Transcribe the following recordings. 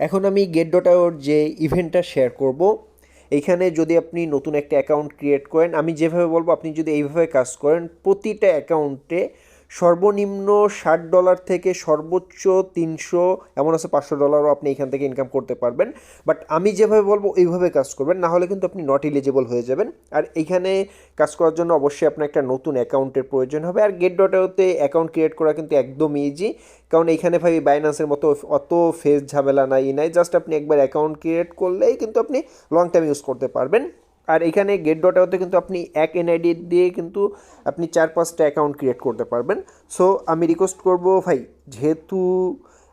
এখন আমি গেট ডটাওর যে ইভেন্টটা শেয়ার করব, এখানে যদি আপনি নতুন একটা অ্যাকাউন্ট ক্রিয়েট করেন, আমি যেভাবে বলব, আপনি যদি এইভাবে কাজ করেন, প্রতিটা অ্যাকাউন্টে সর্বনিম্ন ষাট ডলার থেকে সর্বোচ্চ তিনশো, এমন আছে পাঁচশো ডলারও আপনি এখান থেকে ইনকাম করতে পারবেন। বাট আমি যেভাবে বলব এইভাবে কাজ করবেন, না হলে কিন্তু আপনি নট এলিজিবল হয়ে যাবেন। আর এইখানে কাজ করার জন্য অবশ্যই আপনার একটা নতুন অ্যাকাউন্টের প্রয়োজন হবে। আর গেট ডটাওতে অ্যাকাউন্ট ক্রিয়েট করা কিন্তু একদম ইজি কারণ এইখানে ভাই বাইন্যান্সের মতো অত ফেস ঝামেলা নাই নাই। জাস্ট আপনি একবার অ্যাকাউন্ট ক্রিয়েট করলেই কিন্তু আপনি লং টাইম ইউজ করতে পারবেন। আর এখানে গেট ডট ডটাওতে কিন্তু আপনি এক এনআইডি দিয়ে কিন্তু আপনি চার পাঁচটা অ্যাকাউন্ট ক্রিয়েট করতে পারবেন। সো আমি রিকোয়েস্ট করব ভাই, যেহেতু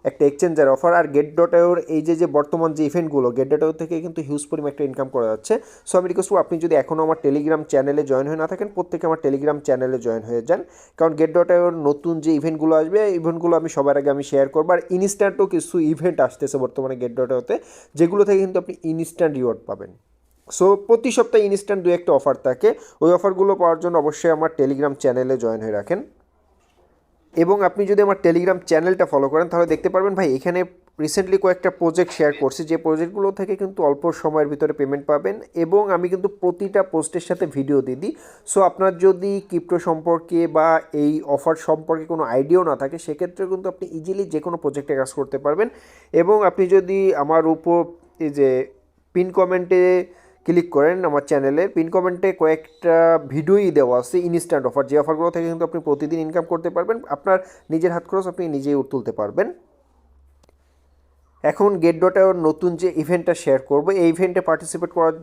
একটা এক্সচেঞ্জের অফার আর গেট ডট ডটাওর এই যে যে বর্তমান যে ইভেন্টগুলো গেট ডট ডটাও থেকে কিন্তু হিউজ পরিমাণ একটা ইনকাম করা যাচ্ছে। সো আমি রিকোয়েস্ট করব, আপনি যদি এখনও আমার টেলিগ্রাম চ্যানেলে জয়েন হয়ে না থাকেন, প্রত্যেকে আমার টেলিগ্রাম চ্যানেলে জয়েন হয়ে যান। কারণ গেট ডটাওর নতুন যে ইভেন্টগুলো আসবে ইভেন্টগুলো আমি সবার আগে আমি শেয়ার করব। আর ইনস্ট্যান্টও কিছু ইভেন্ট আসতেছে বর্তমানে গেট ডটাওতে যেগুলো থেকে কিন্তু আপনি ইনস্ট্যান্ট রিওয়ার্ড পাবেন। সো প্রতি সপ্তাহে ইনস্ট্যান্ট দু একটা অফার থাকে। ওই অফারগুলো পাওয়ার জন্য অবশ্যই আমার টেলিগ্রাম চ্যানেলে জয়েন হয়ে রাখেন। এবং আপনি যদি আমার টেলিগ্রাম চ্যানেলটা ফলো করেন, তাহলে দেখতে পারবেন, ভাই, এখানে রিসেন্টলি কয়েকটা প্রজেক্ট শেয়ার করছি। যে প্রজেক্টগুলো থেকে কিন্তু অল্প সময়ের ভিতরে পেমেন্ট পাবেন এবং আমি কিন্তু প্রতিটা পোস্টের সাথে ভিডিও দিয়ে দিই। সো আপনার যদি ক্রিপ্টো সম্পর্কে বা এই অফার সম্পর্কে কোনো আইডিয়াও না থাকে, সেক্ষেত্রে কিন্তু আপনি ইজিলি যে কোনো প্রজেক্টে কাজ করতে পারবেন। এবং আপনি যদি আমার উপর এই যে পিন কমেন্টে ক্লিক করেন আমার চ্যানেলে। পিন কমেন্টে কয়েকটা ভিডিওই দেওয়া আছে ইনস্ট্যান্ট অফার যে অফারগুলো থেকে কিন্তু আপনি প্রতিদিন ইনকাম করতে পারবেন, আপনার নিজের হাত খরচ আপনি নিজেই তুলতে পারবেন। এখন গেট ডটার নতুন যে ইভেন্টটা শেয়ার করব, এই ইভেন্টে পার্টিসিপেট করার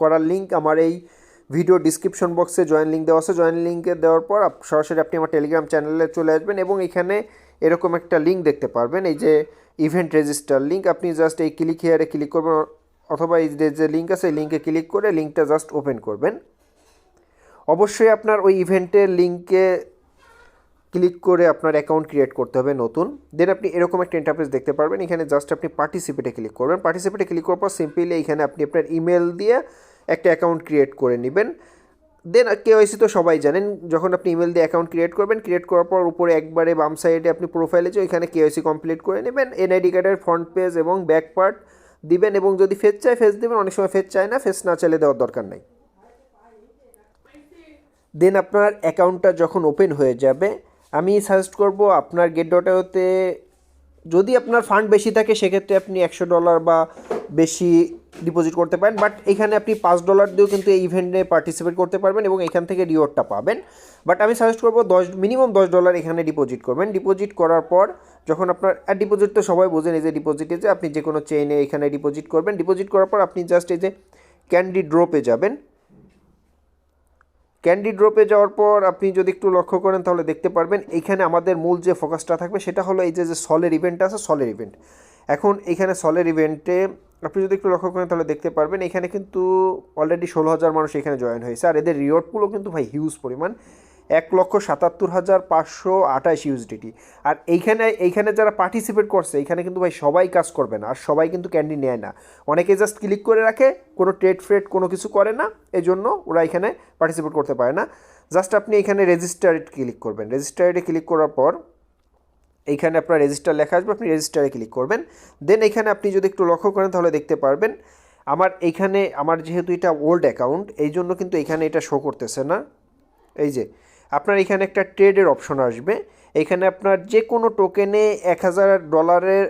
করার লিঙ্ক আমার এই ভিডিও ডিসক্রিপশন বক্সে জয়েন লিঙ্ক দেওয়া আছে। জয়েন লিঙ্কে দেওয়ার পর সরাসরি আপনি আমার টেলিগ্রাম চ্যানেলে চলে আসবেন এবং এখানে এরকম একটা লিঙ্ক দেখতে পারবেন। এই যে ইভেন্ট রেজিস্টার লিঙ্ক আপনি জাস্ট এই ক্লিক হেয়ারে ক্লিক করবেন অথবা এই যে লিঙ্ক আছে লিঙ্কে ক্লিক করে লিঙ্কটা জাস্ট ওপেন করবেন। অবশ্যই আপনার ওই ইভেন্টের লিঙ্কে ক্লিক করে আপনার অ্যাকাউন্ট ক্রিয়েট করতে হবে নতুন। দেন আপনি এরকম একটা ইন্টারফেস দেখতে পারবেন। এখানে জাস্ট আপনি পার্টিসিপেটে ক্লিক করবেন। পার্টিসিপেটে ক্লিক করার পর সিম্পলি এখানে আপনি আপনার ইমেল দিয়ে একটা অ্যাকাউন্ট ক্রিয়েট করে নেবেন। দেন কেওয়াইসি তো সবাই জানেন, যখন আপনি ইমেল দিয়ে অ্যাকাউন্ট ক্রিয়েট করবেন ক্রিয়েট করার পর উপরে একবারে বাম সাইডে আপনি প্রোফাইলে যে ওইখানে কেওয়াইসি কমপ্লিট করে নেবেন। এনআইডি কার্ডের ফ্রন্ট পেজ এবং ব্যাক পার্ট দিবেন এবং যদি ফেস চায় ফেস দিবেন। অনেক সময় ফেস চায় না ফেস না চাইলে দেওয়ার দরকার নাই। দেন আপনার অ্যাকাউন্টটা যখন ওপেন হয়ে যাবে, আমি সাজেস্ট করব আপনার গেট ডটাওতে যদি আপনার ফান্ড বেশি থাকে, সেক্ষেত্রে আপনি একশো ডলার বা বেশি ডিপোজিট করতে পারেন বাট এখানে আপনি পাঁচ ডলার দিয়েও কিন্তু এই ইভেন্টে পার্টিসিপেট করতে পারবেন এবং এখান থেকে রিওয়ার্ডটা পাবেন। বাট আমি সাজেস্ট করব দশ মিনিমাম দশ ডলার এখানে ডিপোজিট করবেন। ডিপোজিট করার পর যখন আপনার, আর ডিপোজিট তো সবাই বোঝেন এই যে ডিপোজিটে যে আপনি যে কোনো চেইনে এখানে ডিপোজিট করবেন। ডিপোজিট করার পর আপনি জাস্ট এই যে ক্যান্ডি ড্রপে যাবেন। ক্যান্ডি ড্রপে যাওয়ার পর আপনি যদি একটু লক্ষ্য করেন তাহলে দেখতে পারবেন এইখানে আমাদের মূল যে ফোকাসটা থাকবে সেটা হলো এই যে যে সলের ইভেন্ট আছে সলের ইভেন্ট এখন এখানে সলের ইভেন্টে আপনি যদি একটু লক্ষ্য করেন তাহলে দেখতে পারবেন, এখানে কিন্তু অলরেডি ষোলো হাজার মানুষ এখানে জয়েন হয়েছে। আর এদের রিওয়ার্ডগুলো কিন্তু ভাই হিউজ পরিমাণ। এক লক্ষ সাতাত্তর হাজার পাঁচশো আঠাশ ইউএসডিটি আর এইখানে এইখানে যারা পার্টিসিপেট করছে এখানে কিন্তু ভাই সবাই কাজ করবে না, আর সবাই কিন্তু ক্যান্ডি নেয় না। অনেকে জাস্ট ক্লিক করে রাখে, কোনো ট্রেড ফ্রেড কোনো কিছু করে না এই জন্য ওরা এখানে পার্টিসিপেট করতে পারে না। জাস্ট আপনি এখানে রেজিস্টারে ক্লিক করবেন। রেজিস্টারে ক্লিক করার পর এইখানে আপনার রেজিস্টার লেখা আসবে, আপনি রেজিস্টারে ক্লিক করবেন। দেন এখানে আপনি যদি একটু লক্ষ্য করেন, তাহলে দেখতে পারবেন, আমার এইখানে, আমার যেহেতু এটা ওল্ড অ্যাকাউন্ট এই জন্য কিন্তু এখানে এটা শো করতেছে না। এই যে আপনার এখানে একটা ট্রেডের অপশন আসবে। এখানে আপনার যে কোনো টোকেনে এক হাজার ডলারের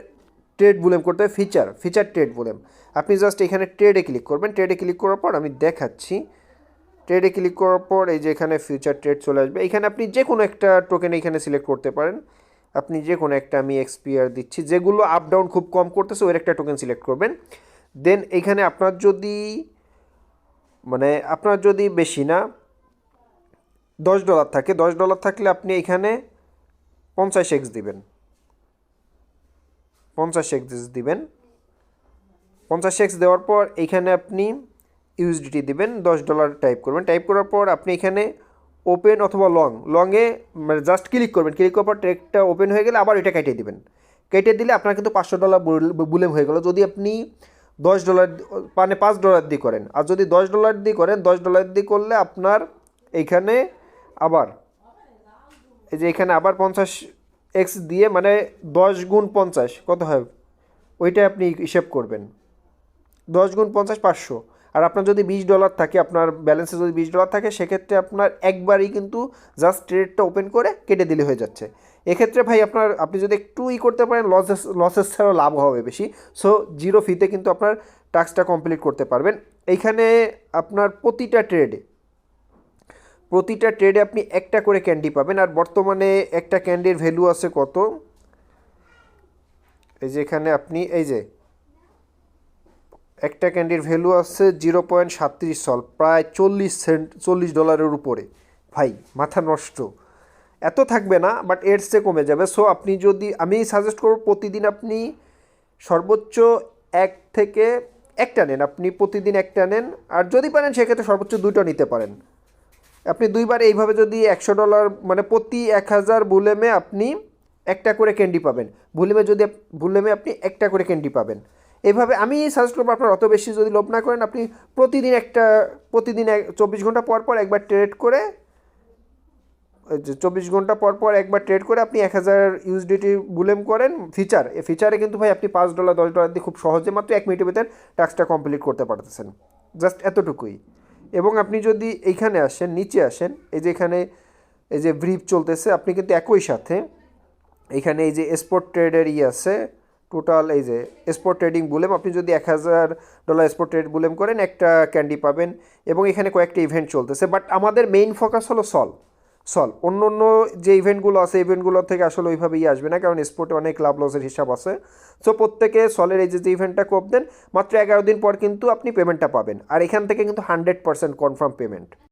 ট্রেড বুলেম করতে হবে, ফিচার ফিচার ট্রেড বুলেম। আপনি জাস্ট এখানে ট্রেডে ক্লিক করবেন। ট্রেডে ক্লিক করার পর আমি দেখাচ্ছি। ট্রেডে ক্লিক করার পর এই যে এখানে ফিউচার ট্রেড চলে আসবে। এখানে আপনি যে কোনো একটা টোকেন এখানে সিলেক্ট করতে পারেন। আপনি যে কোনো একটা আমি এক্সপিয়ার দিচ্ছি, যেগুলো আপ ডাউন খুব কম করতেছে, ওর একটা টোকেন সিলেক্ট করবেন। দেন এখানে আপনার যদি মানে আপনার যদি বেশি না দশ ডলার থাকে, দশ ডলার থাকলে আপনি এখানে পঞ্চাশ এক্স দিবেন। পঞ্চাশ এক্স দিবেন। পঞ্চাশ এক্স দেওয়ার পর এইখানে আপনি ইউএসডিটি দিবেন, দশ ডলার টাইপ করবেন। টাইপ করার পর আপনি এখানে ওপেন অথবা লং লংয়ে মানে জাস্ট ক্লিক করবেন। ক্লিক করার পর ট্রেকটা ওপেন হয়ে গেলে আবার এটা কেটে দিবেন। কেটে দিলে আপনার কিন্তু পাঁচশো ডলার বুলেম হয়ে গেল। যদি আপনি দশ ডলার মানে পাঁচ ডলার দিয়ে করেন। আর যদি দশ ডলার দিয়ে করেন, দশ ডলার দিয়ে করলে আপনার এইখানে আবার। এই যে এখানে আবার পঞ্চাশ এক্স দিয়ে মানে দশ গুণ পঞ্চাশ, কত হয়? ওইটা আপনি হিসেব করবেন। দশ গুণ পঞ্চাশ, পাঁচশো। আর আপনার যদি বিশ ডলার থাকে, আপনার ব্যালেন্সে যদি বিশ ডলার থাকে, সেক্ষেত্রে আপনার একবারই কিন্তু জাস্ট ট্রেডটা ওপেন করে কেটে দিলে হয়ে যাচ্ছে। এক্ষেত্রে ভাই আপনার, আপনি যদি একটু ই করতে পারেন লসেস লসেস ছাড়াও লাভ হবে বেশি। সো জিরো ফিতে কিন্তু আপনার টাস্কটা কমপ্লিট করতে পারবেন। এইখানে আপনার প্রতিটা ট্রেডে প্রতিটা ট্রেডে আপনি একটা করে ক্যান্ডি পাবেন, আর বর্তমানে একটা ক্যান্ডির ভ্যালু আছে কত? এই যে এখানে আপনি, এই যে, একটা ক্যান্ডির ভ্যালু আছে জিরো পয়েন্ট সাতত্রিশ সল প্রায় চল্লিশ সেন্ট চল্লিশ ডলারের উপরে। ভাই, মাথা নষ্ট। এত থাকবে না বাট এর চেয়ে কমে যাবে। সো আপনি যদি, আমি সাজেস্ট করব প্রতিদিন আপনি সর্বোচ্চ এক থেকে একটা নেন। আপনি প্রতিদিন একটা নেন, আর যদি পারেন, সেক্ষেত্রে সর্বোচ্চ দুটো নিতে পারেন। আপনি দুইবার এইভাবে যদি একশো ডলার মানে প্রতি এক হাজার বুলেমে আপনি একটা করে ক্যান্ডি পাবেন। বুলেমে যদি বুলেমে আপনি একটা করে ক্যান্ডি পাবেন। এভাবে আমি সাজেস্ট করব আপনার অত বেশি যদি লোভ না করেন, আপনি প্রতিদিন একটা, প্রতিদিন এক, চব্বিশ ঘণ্টা পর পর একবার ট্রেড করে চব্বিশ ঘণ্টা পর পর একবার ট্রেড করে আপনি এক হাজার ইউএসডিটি বুলেম করেন ফিচার এই ফিচারে কিন্তু ভাই আপনি পাঁচ ডলার দশ ডলার দিয়ে খুব সহজে মাত্র এক মিনিটের ভিতরে টাস্কটা কমপ্লিট করতে পারতেছেন। জাস্ট এতটুকুই। এবং আপনি যদি এইখানে আসেন, নিচে আসেন, এই যে এখানে, এই যে ব্রিফ চলতেছে, আপনি কিন্তু একই সাথে এখানে এই যে স্পোর্ট ট্রেডের ইয়ে আছে টোটাল এই যে স্পোর্ট ট্রেডিং বুলেম, আপনি যদি এক হাজার ডলার স্পোর্ট ট্রেড বুলেম করেন, একটা ক্যান্ডি পাবেন এবং এখানে কয়েকটা ইভেন্ট চলতেছে বাট আমাদের মেইন ফোকাস হলো সল সল অন্য অন্য যে ইভেন্টগুলো আছে ইভেন্টগুলোর থেকে আসলে ওইভাবেই আসবে না, কারণ স্পোর্টে অনেক লাভ লসের হিসাব আছে। সো প্রত্যেকে সলের এই যে যে ইভেন্টটা কোপ দেন, মাত্র এগারো দিন পর কিন্তু আপনি পেমেন্টটা পাবেন। আর এখান থেকে কিন্তু হান্ড্রেড পার্সেন্ট কনফার্ম পেমেন্ট